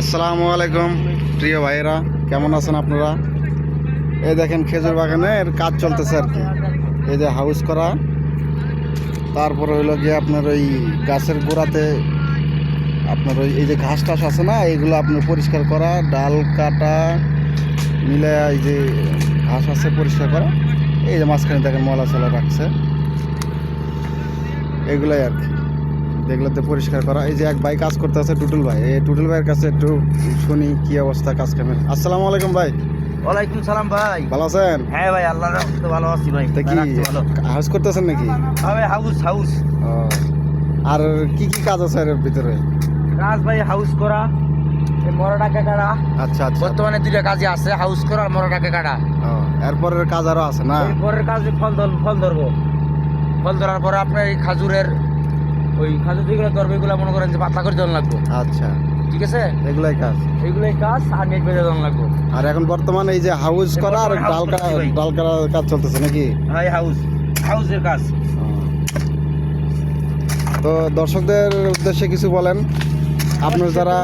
আসসালামু আলাইকুম, প্রিয় ভাইয়েরা, কেমন আছেন আপনারা? এই দেখেন খেজুর বাগানের কাজ চলতেছে আর কি। এই যে হাউস করা, তারপরে হইল গিয়ে আপনার ওই গাছের গোড়াতে আপনার ওই এই যে ঘাস টাস আছে না, এইগুলো আপনার পরিষ্কার করা, ডাল কাটা, মিলে এই যে ঘাস আছে পরিষ্কার করা, এই যে মাঝখানে দেখেন মলা চলা রাখছে। এগুলাই আর কি। যেগুলোতে পরিষ্কার করা। এই যে এক ভাই কাজ করতে আছে টুটুল ভাই। এই টুটুল ভাইয়ের কাছে একটু শুনি কি অবস্থা কাজ কামের। আসসালামু আলাইকুম ভাই। ওয়ালাইকুম সালাম ভাই। ভালো আছেন? হ্যাঁ ভাই আল্লাহ রাখতে ভালো আছি ভাই। তা কি হাউস করতেছেন নাকি? হ্যাঁ হাউস হাউস আর কি কি কাজ আছে এর ভিতরে? কাজ ভাই হাউস করা এই মরা টাকা কাটা। আচ্ছা আচ্ছা। বর্তমানে দুইটা কাজে আছে হাউস করা আর মরা টাকা কাটা। এরপরের কাজ আরও আছে না? এই পরের কাজে ফল ধর ফল ধরবো। ফল ধরার পরে আপনার এই খাজুরের ওই খাজুর যেগুলো ধরবে এগুলো মনে করেন যে পাতলা করে দেওয়া লাগবো। আচ্ছা। ঠিক আছে? এগুলাই কাজ। এইগুলোই কাজ আর নেট বেঁধে লাগবো। আর এখন বর্তমানে এই যে হাউস করা আর ডাল। ডাল কাজ চলতেছে নাকি? ভাই হাউস। হাউসের কাজ। তো দর্শকদের উদ্দেশ্যে কিছু বলেন। আপনার যারা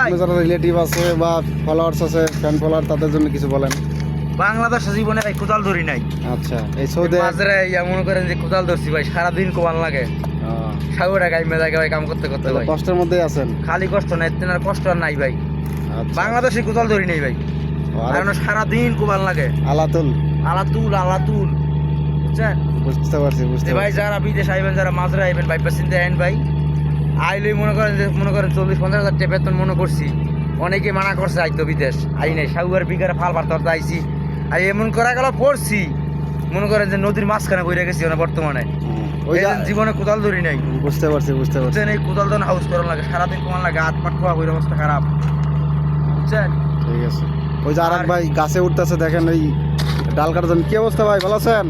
আপনার যারা রিলেটিভ আছে বা ফলোয়ার্স আছে ফ্যান ফলোয়ার তাদের জন্য কিছু বলেন। বাংলাদেশ জীবনে ভাই কোদাল ধরি নাই। আচ্ছা এই সৌদে মনে করেন যে কোদাল ধরছি ভাই সারাদিন কোবাল লাগে। সাগরে ভাই কাম করতে করতে ভাই। কষ্টের আছেন। খালি কষ্ট নাই কষ্ট আর নাই ভাই। আচ্ছা। বাংলাদেশে কোদাল ধরি নাই ভাই। কারণ সারাদিন কোবাল লাগে। আলাতুল। আলাতুল আলাতুল। বুঝছেন? বুঝতে পারছি বুঝতে ভাই যারা বিদেশ আইবেন যারা মাঝরে আইবেন ভাই চিন্তা আইন ভাই। আইলেই মনে করেন যে মনে করেন চল্লিশ পঞ্চাশ হাজার টাকা বেতন মনে করছি। অনেকে মানা করছে আইতো বিদেশ। আই নাই সাগুয়ার বিঘারে ফাল পারতে আইছি আর এমন করা গেল পড়ছি। মনে করেন যে নদীর মাঝখানে বইরে গেছি না বর্তমানে। ওই এই জীবনে কোদাল ধরি নাই। বুঝতে পারছি বুঝতে পারছি। এই কোদাল ধরুন হাউস করার লাগে সারাদিন তোমার লাগে হাত পাট খোয়া হইর অবস্থা খারাপ। বুঝছেন? ঠিক আছে। ওই যে আরেক আর- ভাই গাছে উঠতেছে দেখেন ওই ডাল কাটার জন্য। কি অবস্থা ভাই ভালো আছেন?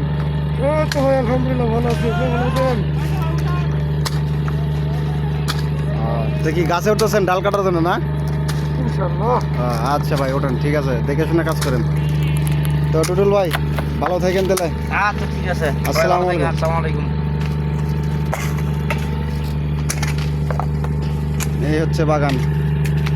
আলহামদুলিল্লাহ ভালো আছি। ভালো আছেন? ও, তো গাছে উঠতেছেন ডাল কাটার জন্য না? আচ্ছা ভাই ওঠেন ঠিক আছে। দেখে শুনে কাজ করেন। তো টুটুল ভাই ভালো থাকেন তাহলে। আচ্ছা ঠিক আছে। আসসালামু আলাইকুম। আসসালামু আলাইকুম। এই হচ্ছে বাগান।